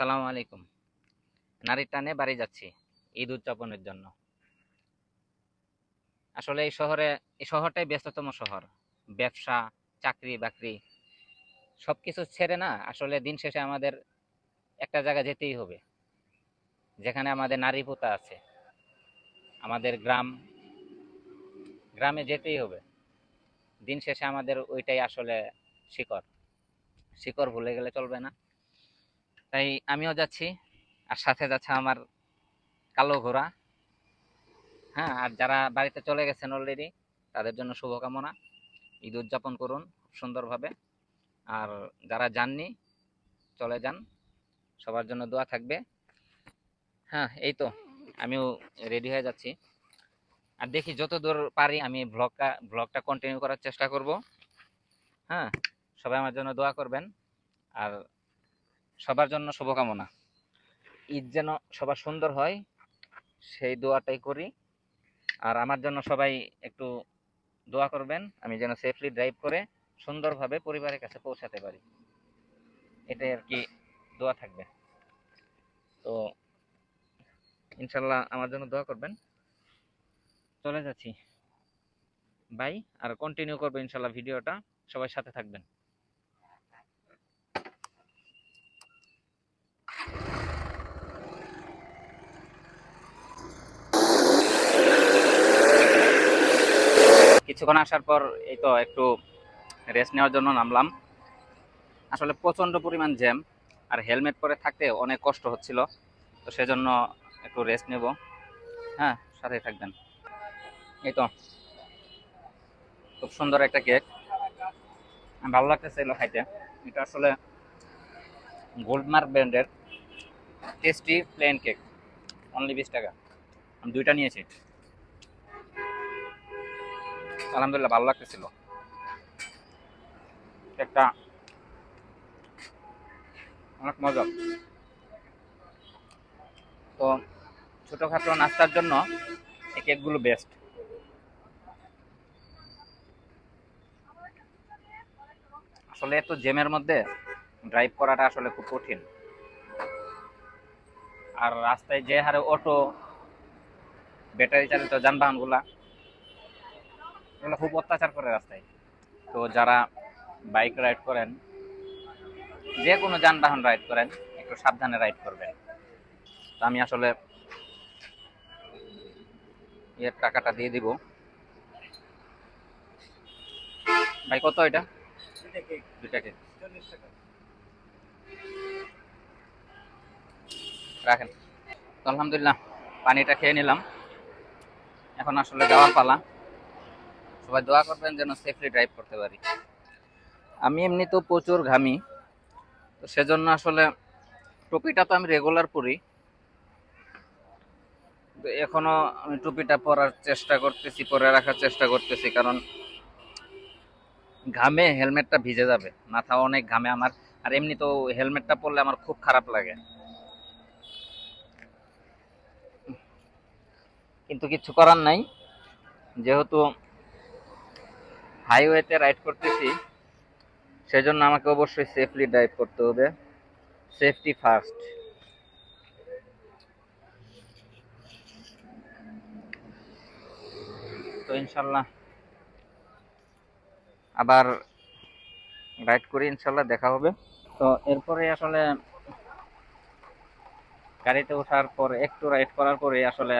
আসসালামু আলাইকুম। নারীর টানে বাড়ি যাচ্ছি, ঈদ উদযাপনের জন্য। আসলে এই শহরে, এই শহরটাই ব্যস্ততম শহর। ব্যবসা, চাকরি, বাকরি সব কিছু ছেড়ে না আসলে দিন শেষে আমাদের একটা জায়গা যেতেই হবে। যেখানে আমাদের নারী পোতা আছে। আমাদের গ্রাম, গ্রামে যেতেই হবে। দিন শেষে আমাদের ওইটাই আসলে শিকড়। শিকড় ভুলে গেলে চলবে না। তাই আমিও যাচ্ছি। আর সাথে যাচ্ছে আমার কালো ঘোড়া। হ্যাঁ আর যারা বাড়িতে চলে গেছেন অলরেডি তাদের জন্য শুভকামনা। ঈদ উদযাপন করুন খুব সুন্দরভাবে। আর যারা যাননি, চলে যান। সবার জন্য দোয়া থাকবে। হ্যাঁ এই তো, আমিও রেডি হয়ে যাচ্ছি। আর দেখি যত দূর পারি আমি ব্লগটা ব্লগটা কন্টিনিউ করার চেষ্টা করব। হ্যাঁ সবাই আমার জন্য দোয়া করবেন। আর সবার জন্য শুভকামনা। ঈদ যেন সবার সুন্দর হয়, সেই দোয়াটাই করি। আর আমার জন্য সবাই একটু দোয়া করবেন, আমি যেন সেফলি ড্রাইভ করে সুন্দরভাবে পরিবারের কাছে পৌঁছাতে পারি। এটাই আর কি দোয়া থাকবে। তো ইনশাল্লাহ আমার জন্য দোয়া করবেন। চলে যাচ্ছি। বাই, আর কন্টিনিউ করব ইনশাল্লাহ ভিডিওটা। সবাই সাথে থাকবেন। কিছুক্ষণ আসার পর এই তো একটু রেস্ট নেওয়ার জন্য নামলাম। আসলে প্রচণ্ড পরিমাণ জ্যাম আর হেলমেট পরে থাকতে অনেক কষ্ট হচ্ছিল, তো সেজন্য একটু রেস্ট নেব। হ্যাঁ সাথে থাকবেন। এই তো, খুব সুন্দর একটা কেক ভালো লাগতেছে এগুলো খাইতে। এটা আসলে গোল্ডমার্ক ব্র্যান্ডের টেস্টি প্লেন কেক অনলি বিশ টাকা। আমি দুইটা নিয়েছি। আলহামদুলিল্লাহ ভালো লাগতেছিল। একটা অনেক মজা। তো ছোটোখাটো নাস্তার জন্য এই কেকগুলো বেস্ট আসলে এত জ্যামের মধ্যে ড্রাইভ করাটা আসলে খুব কঠিন। আর রাস্তায় যে হারে অটো ব্যাটারি চালিত যানবাহনগুলা এগুলো খুব অত্যাচার করে রাস্তায়। তো যারা বাইক রাইড করেন, যে কোনো যানবাহন রাইড করেন, একটু সাবধানে রাইড করবেন। তো আমি আসলে এর টাকাটা দিয়ে দিব। ভাই, কত এটা? কেক। রাখেন। আলহামদুলিল্লাহ, পানিটা খেয়ে নিলাম। এখন আসলে যাওয়ার পালা। সবাই দোয়া করবেন যেন সেফলি ড্রাইভ করতে পারি। আমি এমনি তো প্রচুর ঘামি, তো সেজন্য আসলে টুপিটা তো আমি রেগুলার পরি। তো এখনও আমি টুপিটা পরার চেষ্টা করতেছি, পরে রাখার চেষ্টা করতেছি, কারণ ঘামে হেলমেটটা ভিজে যাবে, মাথা অনেক ঘামে আমার, আর এমনি তো হেলমেটটা পরলে আমার খুব খারাপ লাগে। কিন্তু কিছু করার নাই, যেহেতু হাইওয়েতে রাইড করতেছি, সেজন্য আমাকে অবশ্যই সেফলি ড্রাইভ করতে হবে। সেফটি ফার্স্ট তো ইনশাল্লাহ আবার রাইড করি, ইনশাল্লাহ দেখা হবে। তো এরপরে আসলে গাড়িতে ওঠার পর, একটু রাইড করার পরে আসলে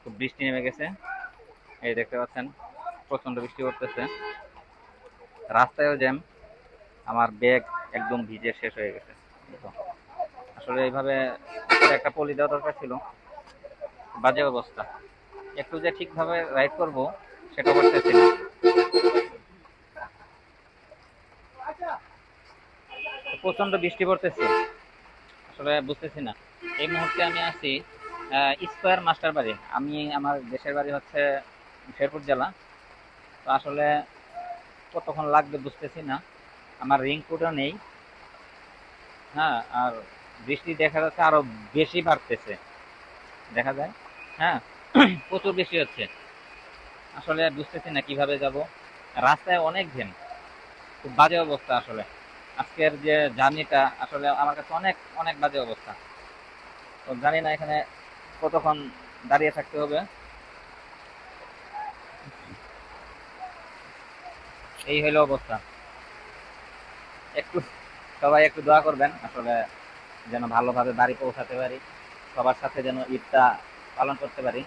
খুব বৃষ্টি নেমে গেছে। এই দেখতে পাচ্ছেন। প্রচণ্ড বৃষ্টি পড়তেছে। রাস্তায়ও জ্যাম, আমার ব্যাগ একদম ভিজে শেষ হয়ে গেছে। আসলে এইভাবে একটা পলি দেওয়া দরকার ছিল। বাজে অবস্থা। একটু যে ঠিকভাবে রাইড করব, সেটা করতেছি না। প্রচণ্ড বৃষ্টি পড়তেছে। আসলে বুঝতেছি না। এই মুহূর্তে আমি আছি স্কোয়ার মাস্টার বাড়ি। আমি আমার দেশের বাড়ি হচ্ছে শেরপুর জেলা। তো আসলে কতক্ষণ লাগবে বুঝতেছি না। আমার রিংকোটও নেই। হ্যাঁ আর বৃষ্টি দেখা যাচ্ছে আরও বেশি বাড়তেছে। দেখা যায়। হ্যাঁ প্রচুর বেশি হচ্ছে। আসলে বুঝতেছি না কীভাবে যাব। রাস্তায় অনেক জ্যাম খুব বাজে অবস্থা আসলে। আজকের যে জার্নিটা আসলে আমার কাছে অনেক অনেক বাজে অবস্থা। তো জানি না এখানে কতক্ষণ দাঁড়িয়ে থাকতে হবে। এই হলো অবস্থা। একটু সবাই একটু দোয়া করবেন, আসলে যেন ভালোভাবে বাড়ি পৌঁছাতে পারি, সবার সাথে যেন ঈদটা পালন করতে পারি।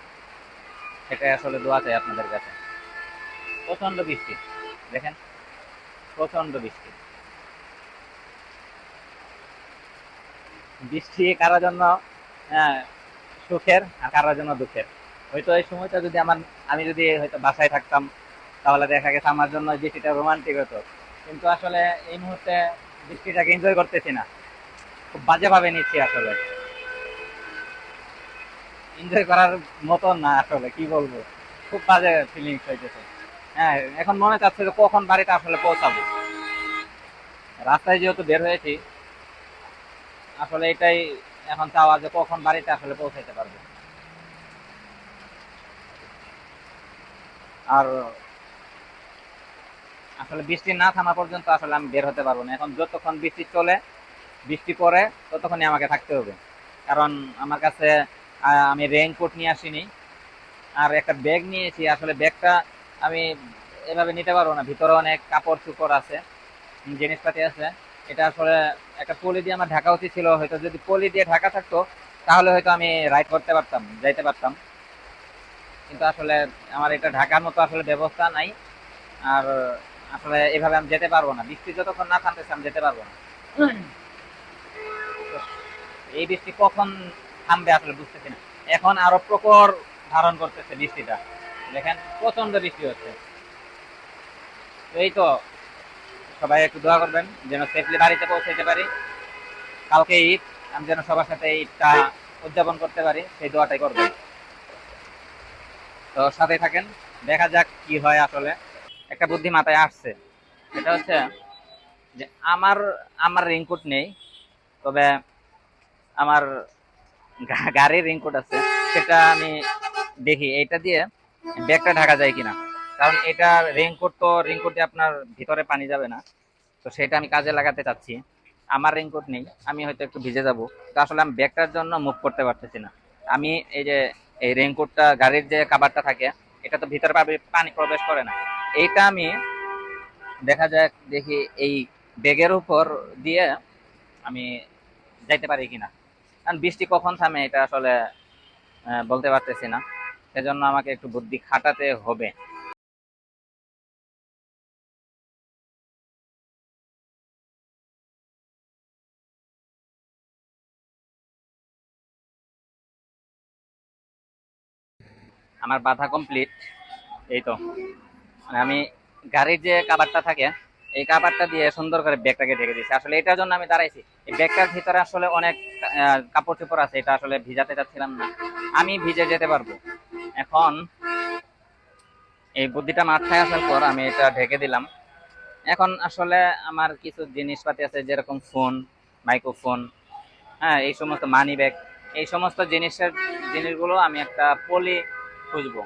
সেটাই আসলে দোয়া চাই আপনাদের কাছে। প্রচণ্ড বৃষ্টি, দেখেন প্রচণ্ড বৃষ্টি। বৃষ্টি কারোর জন্য সুখের আর কারোর জন্য দুঃখের। হয়তো এই সময়টা যদি আমার, আমি যদি হয়তো বাসায় থাকতাম তাহলে দেখা গেছে আমার জন্য বৃষ্টিটা রোমান্টিক হতো। কিন্তু আসলে এই মুহূর্তে বৃষ্টিটাকে এনজয় করতেছি না। খুব বাজেভাবে নিচ্ছি আসলে। এনজয় করার মতন না আসলে, কি বলব? খুব বাজে ফিলিংস হইতেছে। হ্যাঁ এখন মনে চাচ্ছে যে কখন বাড়িতে আসলে পৌঁছাবো। রাস্তায় যেহেতু বের হয়েছি, আসলে এটাই এখন চাওয়া যে কখন বাড়িতে আসলে পৌঁছাইতে পারব। আর আসলে বৃষ্টি না থামা পর্যন্ত আসলে আমি বের হতে পারব না। এখন যতক্ষণ বৃষ্টি চলে, বৃষ্টি পড়ে, ততক্ষণই আমাকে থাকতে হবে। কারণ আমার কাছে আমি রেইনকোট নিয়ে আসিনি। আর একটা ব্যাগ নিয়েছি, আসলে ব্যাগটা আমি এভাবে নিতে পারব না। ভিতরে অনেক কাপড় চোপড় আছে, জিনিসপাতি আছে। এটা আসলে একটা পলি দিয়ে আমার ঢাকা উচিত ছিল। হয়তো যদি পলি দিয়ে ঢাকা থাকতো, তাহলে হয়তো আমি রাইড করতে পারতাম, যাইতে পারতাম। কিন্তু আসলে আমার এটা ঢাকার মতো আসলে ব্যবস্থা নাই। আর আসলে এভাবে আমি যেতে পারব না। বৃষ্টি যতক্ষণ না থামতেছে, আমি যেতে পারব না। এই বৃষ্টি কখন থামবে আসলে বুঝতেছি না। এখন আরও প্রকর ধারণ করতেছে বৃষ্টিটা। দেখেন প্রচণ্ড বৃষ্টি হচ্ছে। এই তো, সবাই একটু দোয়া করবেন যেন সেফলি বাড়িতে পৌঁছাইতে পারি। কালকে ঈদ, আমি যেন সবার সাথে ঈদটা উদযাপন করতে পারি, সেই দোয়াটাই করবেন। তো সাথে থাকেন, দেখা যাক কি হয় আসলে। একটা বুদ্ধি মাথায় আসছে। এটা হচ্ছে যে আমার আমার রেইনকোট নেই, তবে আমার গাড়ির রেইনকোট আছে, সেটা আমি দেখি। এটা দিয়ে ব্যাগটা ঢাকা যায় কিনা। কারণ এটা রেইনকোট তো, রেইনকোট দিয়ে আপনার ভিতরে পানি যাবে না। তো সেটা আমি কাজে লাগাতে চাচ্ছি। আমার রেইনকোট নেই, আমি হয়তো একটু ভিজে যাব। তো আসলে আমি ব্যাগটার জন্য মুভ করতে পারতেছি না। আমি এই যে, এই রেইনকোটটা, গাড়ির যে কাভারটা থাকে, এটা তো ভিতরে পানি প্রবেশ করে না। এইটা আমি দেখা যাক দেখি এই ব্যাগের উপর দিয়ে আমি যাইতে পারি কিনা। কারণ বৃষ্টি কখন থামে এটা আসলে বলতে পারতেছি না। সেজন্য আমাকে একটু বুদ্ধি খাটাতে হবে। আমার বাধা কমপ্লিট এই তো। মানে আমি গাড়ির যে কাবারটা থাকে, এই কাভারটা দিয়ে সুন্দর করে ব্যাগটাকে ঢেকে দিয়েছি। আসলে এটার জন্য আমি দাঁড়াইছি। এই ব্যাগটার ভিতরে আসলে অনেক কাপড় চোপড় আছে, এটা আসলে ভিজাতে চাচ্ছিলাম না। আমি ভিজে যেতে পারব। এখন এই বুদ্ধিটা মাথায় আসার পর আমি এটা ঢেকে দিলাম। এখন আসলে আমার কিছু জিনিসপাতি আছে, যেরকম ফোন, মাইক্রোফোন হ্যাঁ এই সমস্ত মানি ব্যাগ এই সমস্ত জিনিসের, জিনিসগুলো আমি একটা পলি খুঁজবো।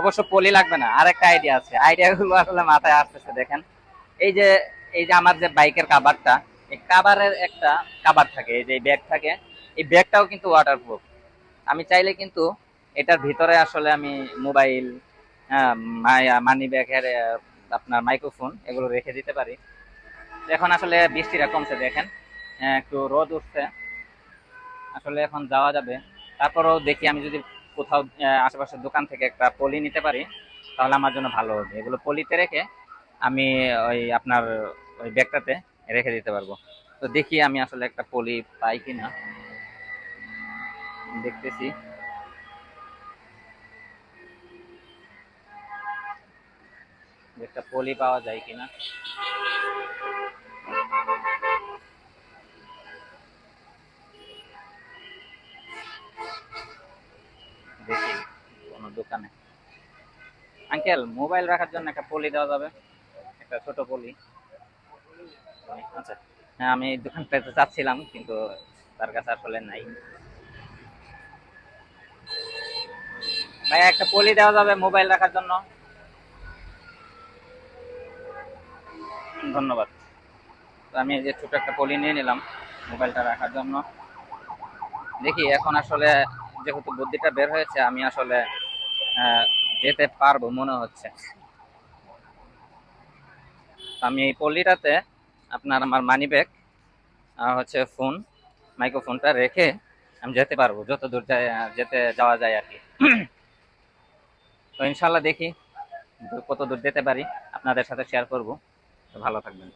অবশ্য পলি লাগবে না, আরেকটা আইডিয়া আছে। আইডিয়া গুলো আসলে মাথায় আসতেছে, দেখেন। এই যে এই যে আমার যে বাইকের কাবারটা এই কাভারের একটা কাবার থাকে, এই যে ব্যাগ থাকে, এই ব্যাগটাও কিন্তু ওয়াটারপ্রুফ আমি চাইলে কিন্তু এটার ভিতরে আসলে আমি মোবাইল মানি ব্যাগের আপনার মাইক্রোফোন এগুলো রেখে দিতে পারি। এখন আসলে বৃষ্টিটা কমছে, দেখেন। একটু রোদ উঠছে। আসলে এখন যাওয়া যাবে। তারপরেও দেখি, আমি যদি কোথাও আশেপাশের দোকান থেকে একটা পলি নিতে পারি, তাহলে আমার জন্য ভালো হবে। এগুলো পলিতে রেখে আমি ওই আপনার ওই ব্যাগটাতে রেখে দিতে পারব। তো দেখি আমি আসলে একটা পলি পাই কিনা। দেখতেছি। যে একটা পলি পাওয়া যায় কিনা। দোকানে। আঙ্কেল, মোবাইল রাখার জন্য একটা পলি দেওয়া যাবে। একটা ছোট পলি। আচ্ছা। হ্যাঁ আমি এই দোকানটাতে চাচ্ছিলাম কিন্তু তার কাছে আসলে নাই। ভাই একটা পলি দেওয়া যাবে মোবাইল রাখার জন্য। ধন্যবাদ। আমি যে ছোট একটা পলি নিয়ে নিলাম মোবাইলটা রাখার জন্য। দেখি, এখন আসলে যেহেতু বুদ্ধিটা বের হয়েছে, আমি আসলে যেতে পারব মনে হচ্ছে। আমি এই পল্লিটাতে আপনার আমার মানি ব্যাগ আর হচ্ছে ফোন মাইক্রোফোনটা রেখে আমি যেতে পারব যত দূর যায় যেতে যাওয়া যায় আর কি। তো ইনশাল্লাহ দেখি কত দূর যেতে পারি, আপনাদের সাথে শেয়ার করব। ভালো থাকবেন।